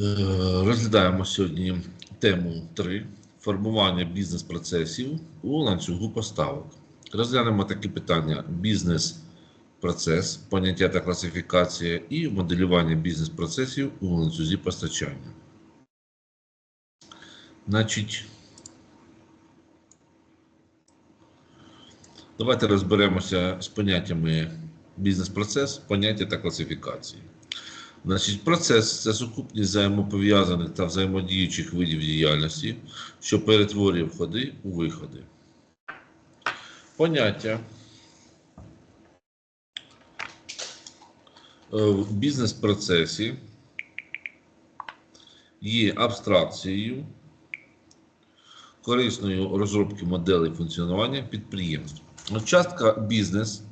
Е, Розглядаємо сьогодні тему 3 формування бізнес-процесів у ланцюгу поставок. Розглянемо такі питання: бізнес-процес, поняття та класифікація і моделювання бізнес-процесів у ланцюзі постачання. Значить, давайте розберемося з поняттями бізнес-процес, поняття та класифікації. Значить, процес це сукупність взаємопов'язаних та взаємодіючих видів діяльності, що перетворює входи у виходи. Поняття е, в бізнес-процесі є абстракцією корисною розробки моделей функціонування підприємств. Частка бізнес,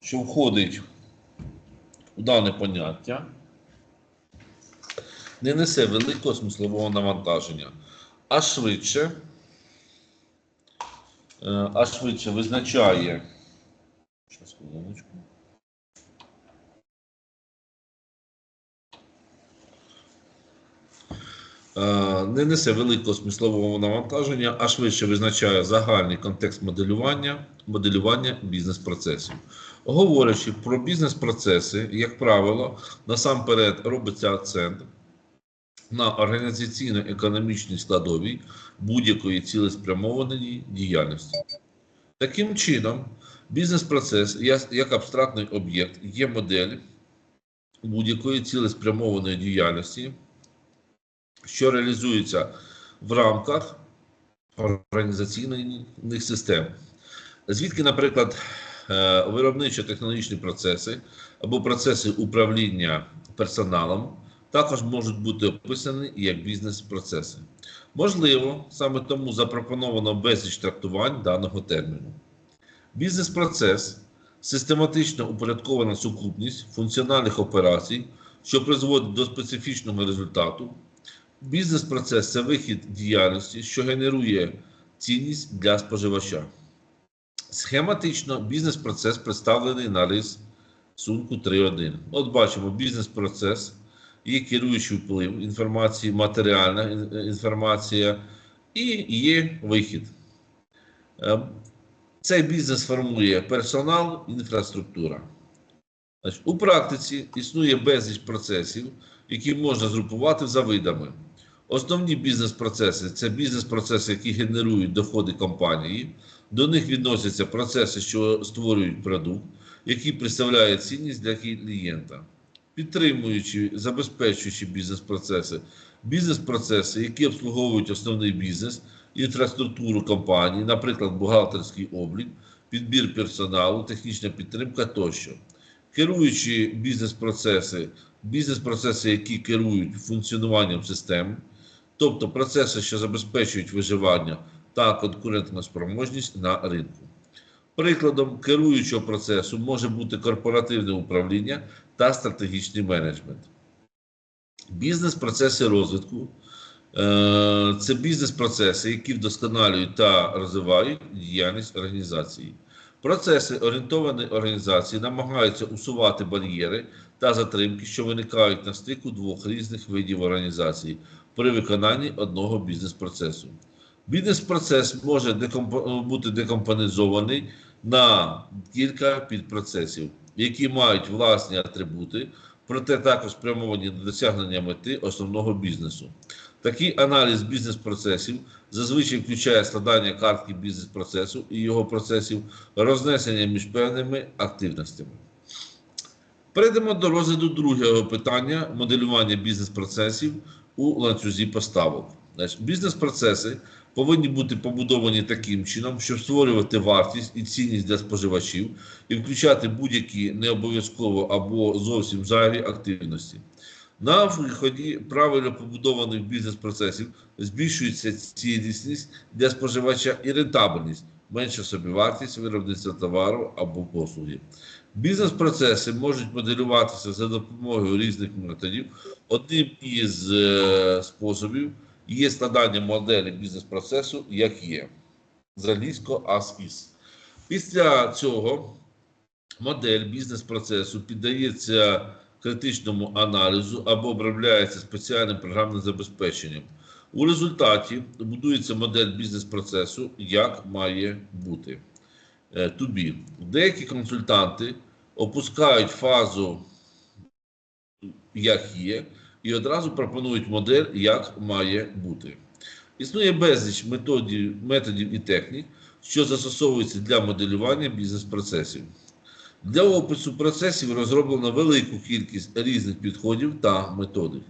що входить дане поняття, не несе великого смислового навантаження, а швидше, е, а швидше визначає. Е, Не несе великого смислового навантаження, а швидше визначає загальний контекст моделювання, моделювання бізнес-процесів. Говорячи про бізнес-процеси, як правило, насамперед робиться акцент на організаційно-економічній складовій будь-якої цілеспрямованої діяльності. Таким чином, бізнес-процес як абстрактний об'єкт є модель будь-якої цілеспрямованої діяльності, що реалізується в рамках організаційних систем. Звідки, наприклад, виробничо-технологічні процеси або процеси управління персоналом також можуть бути описані як бізнес-процеси. Можливо, саме тому запропоновано безліч трактувань даного терміну. Бізнес-процес систематично упорядкована сукупність функціональних операцій, що призводить до специфічного результату. Бізнес-процес це вихід діяльності, що генерує цінність для споживача. Схематично бізнес-процес представлений на рисунку 3.1. От бачимо, бізнес-процес є керуючий вплив інформації, матеріальна інформація і є вихід. Е, Цей бізнес формує персонал, інфраструктура. У практиці існує безліч процесів, які можна згрупувати за видами. Основні бізнес-процеси це бізнес-процеси, які генерують доходи компанії. До них відносяться процеси, що створюють продукт, який представляє цінність для клієнта, підтримуючи, забезпечуючи бізнес-процеси, бізнес-процеси, які обслуговують основний бізнес, інфраструктуру компанії, наприклад, бухгалтерський облік, підбір персоналу, технічна підтримка тощо. Керуючи бізнес-процеси, бізнес-процеси, які керують функціонуванням систем, тобто процеси, що забезпечують виживання та конкурентну спроможність на ринку. Прикладом керуючого процесу може бути корпоративне управління та стратегічний менеджмент. Бізнес-процеси розвитку е, це бізнес-процеси, які вдосконалюють та розвивають діяльність організації. Процеси орієнтованої організації намагаються усувати бар'єри та затримки, що виникають на стику двох різних видів організації при виконанні одного бізнес-процесу. Бізнес-процес може декомпо- бути декомпонізований на кілька підпроцесів, які мають власні атрибути, проте також спрямовані на досягнення мети основного бізнесу. Такий аналіз бізнес-процесів зазвичай включає складання картки бізнес-процесу і його процесів, рознесення між певними активностями. Перейдемо до розгляду другого питання моделювання бізнес-процесів у ланцюзі поставок. Бізнес-процеси повинні бути побудовані таким чином, щоб створювати вартість і цінність для споживачів і включати будь-які не обов'язково або зовсім зайві активності. На виході правильно побудованих бізнес-процесів збільшується цінність для споживача і рентабельність, менша собівартість виробництва товару або послуги. Бізнес-процеси можуть моделюватися за допомогою різних методів. Одним із е, способів є складання моделі бізнес-процесу, як є з англійського as. Після цього модель бізнес-процесу піддається критичному аналізу або обробляється спеціальним програмним забезпеченням. У результаті будується модель бізнес-процесу, як має бути. Е, To. Деякі консультанти опускають фазу як є, і одразу пропонують модель, як має бути. Існує безліч методів, методів і технік, що застосовуються для моделювання бізнес-процесів. Для опису процесів розроблено велику кількість різних підходів та методик.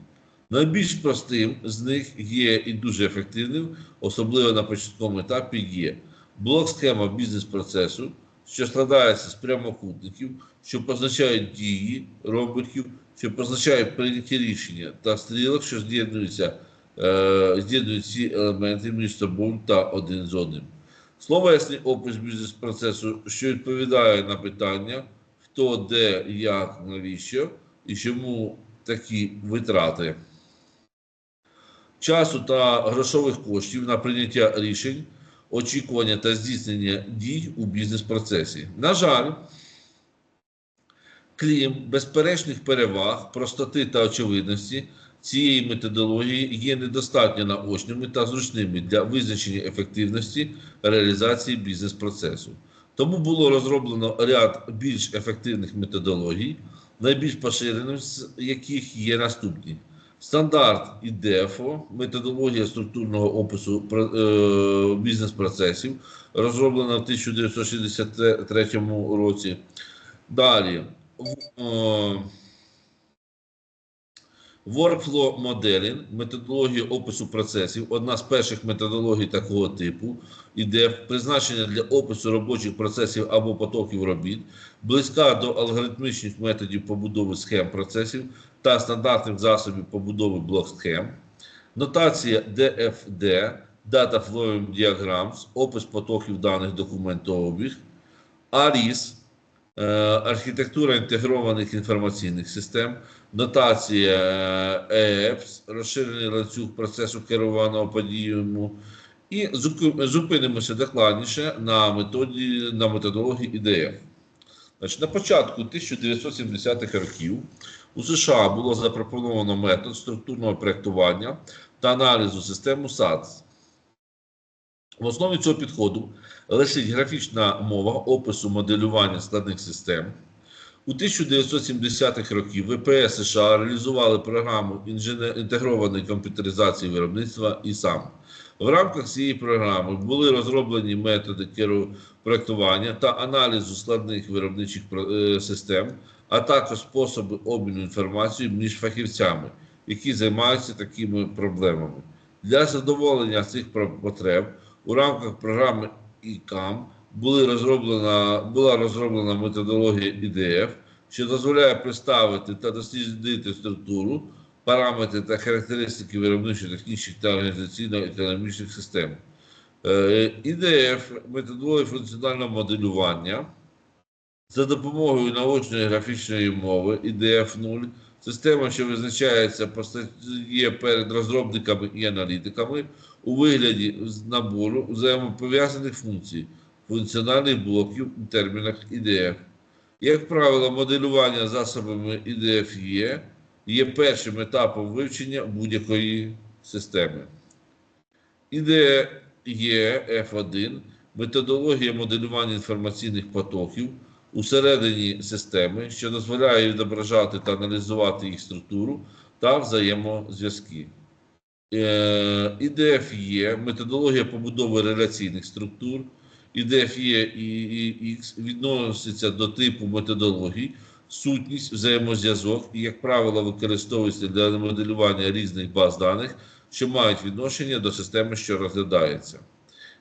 Найбільш простим з них є і дуже ефективним, особливо на початковому етапі, є блок-схема бізнес-процесу, що складається з прямокутників, що позначають дії роботів, що позначають прийняті рішення та стрілок, що з'єднуються, е, з'єднують ці елементи між собою та один з одним. Словесний опис бізнес-процесу, що відповідає на питання, хто, де, як, навіщо і чому такі витрати часу та грошових коштів на прийняття рішень, очікування та здійснення дій у бізнес-процесі. На жаль, крім безперечних переваг, простоти та очевидності, цієї методології є недостатньо наочними та зручними для визначення ефективності реалізації бізнес-процесу. Тому було розроблено ряд більш ефективних методологій, найбільш поширеним з яких є наступні. Стандарт ІДЕФО, методологія структурного опису е, бізнес-процесів, розроблена в 1963 році. Далі. В- е, Workflow Modeling, методологія опису процесів, одна з перших методологій такого типу, іде призначення для опису робочих процесів або потоків робіт, близька до алгоритмічних методів побудови схем процесів та стандартних засобів побудови блок-схем, нотація DFD, Data Flowing Diagrams, опис потоків даних документообіг, ARIS, архітектура інтегрованих інформаційних систем, нотація е, EEPS, розширений ланцюг процесу керованого подіями, і зупинимося докладніше на методі на методології IDF. Значить, на початку 1970-х років у США було запропоновано метод структурного проєктування та аналізу системи SATS. В основі цього підходу лежить графічна мова опису моделювання складних систем. У 1970-х років ВПС США реалізували програму інтегрованої комп'ютеризації виробництва і сам. В рамках цієї програми були розроблені методи керупроектування та аналізу складних виробничих е, систем, а також способи обміну інформацією між фахівцями, які займаються такими проблемами. Для задоволення цих потреб у рамках програми ICAM були розроблена, була розроблена методологія IDF, що дозволяє представити та дослідити структуру, параметри та характеристики виробничо-технічних та організаційно-економічних систем. Е, IDF – методологія функціонального моделювання за допомогою наочної графічної мови IDF-0 Система, що визначається постає перед розробниками і аналітиками у вигляді набору взаємопов'язаних функцій, функціональних блоків у термінах IDF. Як правило, моделювання засобами IDF є, є першим етапом вивчення будь-якої системи. IDE F1 методологія моделювання інформаційних потоків усередині системи, що дозволяє відображати та аналізувати їх структуру та взаємозв'язки. Е, IDFE – методологія побудови реляційних структур. IDFE і X відноситься до типу методологій, сутність, взаємозв'язок і, як правило, використовується для моделювання різних баз даних, що мають відношення до системи, що розглядається.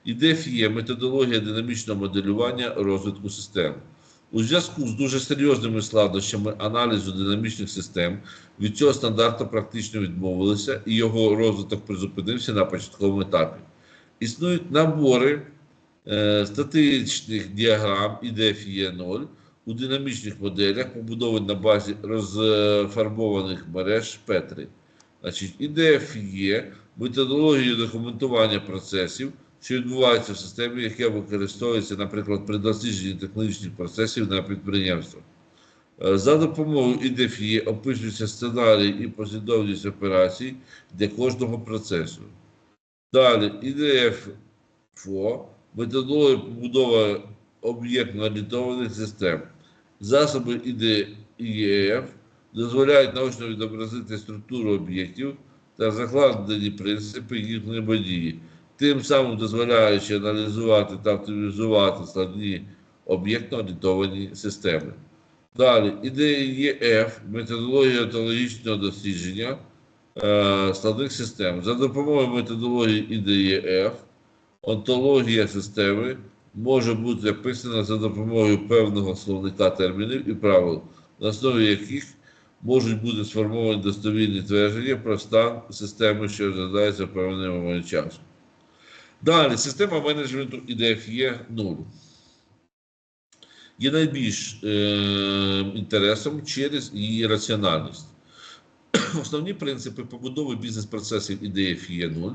IDFE – методологія динамічного моделювання розвитку систем. У зв'язку з дуже серйозними складнощами аналізу динамічних систем від цього стандарту практично відмовилися, і його розвиток призупинився на початковому етапі. Існують набори е, статичних діаграм IDFE 0 у динамічних моделях, побудованих на базі розфарбованих мереж Петри. Значить, IDFE – методологія документування процесів, що відбувається в системі, яка використовується, наприклад, при дослідженні технологічних процесів на підприємствах. Е, За допомогою ІДФІ описується сценарій і послідовність операцій для кожного процесу. Далі ІДФО методологія побудови об'єктно-орієнтованих систем. Засоби ІДІФ дозволяють наочно відобразити структуру об'єктів та закладені принципи їх взаємодії, тим самим дозволяючи аналізувати та оптимізувати складні об'єктно-орієнтовані системи. Далі ІДЕФ методологія онтологічного дослідження е, складних систем. За допомогою методології ІДЕФ онтологія системи може бути описана за допомогою певного словника термінів і правил, на основі яких можуть бути сформовані достовірні твердження про стан системи, що розглядається в певний момент часу. Далі, система менеджменту є 0 є найбільш е, інтересом через її раціональність. Основні принципи побудови бізнес-процесів ідеї є 0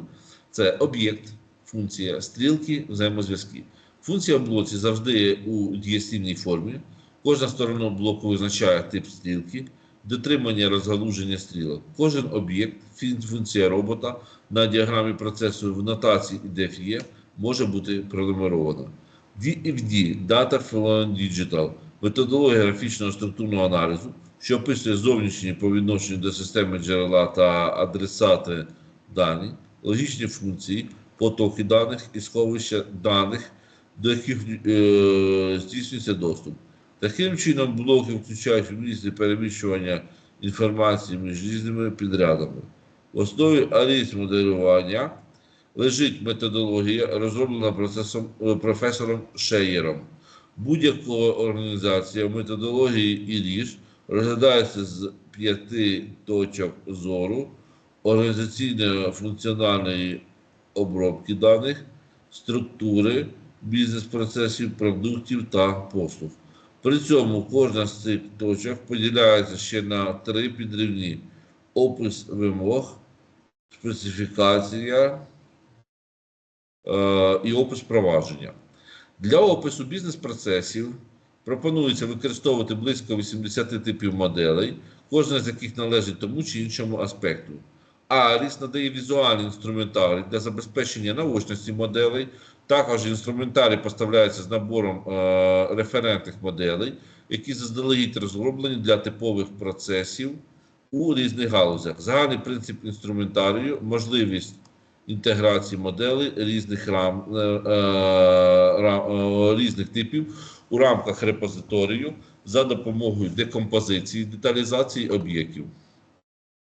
це об'єкт, функція, стрілки, взаємозв'язки. Функція в блоці завжди у дієслівній формі. Кожна сторона блоку визначає тип стрілки, дотримання розгалуження стрілок. Кожен об'єкт, функція робота на діаграмі процесу в нотації ідефіє може бути пронумерована. DFD – Data Flow Digital – методологія графічного структурного аналізу, що описує зовнішні по відношенню до системи джерела та адресати дані, логічні функції, потоки даних і сховища даних, до яких е, здійснюється доступ. Таким чином, блоки включають різні переміщування інформації між різними підрядами. В основі алгоритму моделювання лежить методологія, розроблена процесом, е, професором Шеєром. Будь-яка організація в методології ІРІЖ розглядається з п'яти точок зору організаційно-функціональної обробки даних, структури, бізнес-процесів, продуктів та послуг. При цьому кожна з цих точок поділяється ще на три підрівні: опис вимог, специфікація е, і опис провадження. Для опису бізнес-процесів пропонується використовувати близько 80 типів моделей, кожна з яких належить тому чи іншому аспекту. Аріс надає візуальний інструментарій для забезпечення наочності моделей. Також інструментарій поставляється з набором е, референтних моделей, які заздалегідь розроблені для типових процесів у різних галузях. Загальний принцип інструментарію, можливість інтеграції моделей різних, рам, е, е, е, різних типів у рамках репозиторію за допомогою декомпозиції, деталізації об'єктів.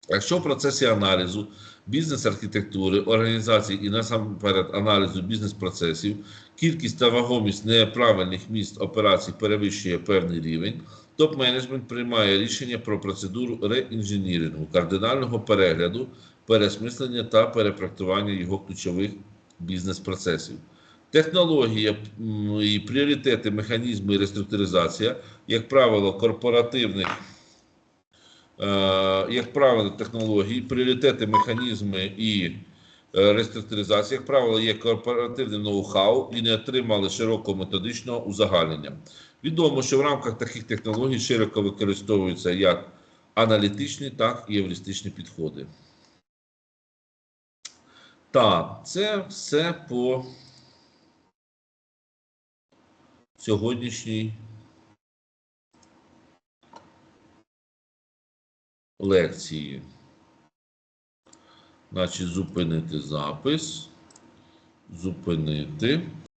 Якщо в процесі аналізу бізнес-архітектури, організації і насамперед аналізу бізнес-процесів, кількість та вагомість неправильних місць операцій перевищує певний рівень, топ-менеджмент приймає рішення про процедуру реінженірингу, кардинального перегляду, пересмислення та перепроектування його ключових бізнес-процесів. Технологія і пріоритети, механізми реструктуризація, як правило, корпоративних як правило, технології, пріоритети, механізми і е, реструктуризація, як правило, є корпоративним ноу-хау і не отримали широкого методичного узагальнення. Відомо, що в рамках таких технологій широко використовуються як аналітичні, так і евристичні підходи. Так, це все по сьогоднішній лекції. Значить, зупинити запис. Зупинити.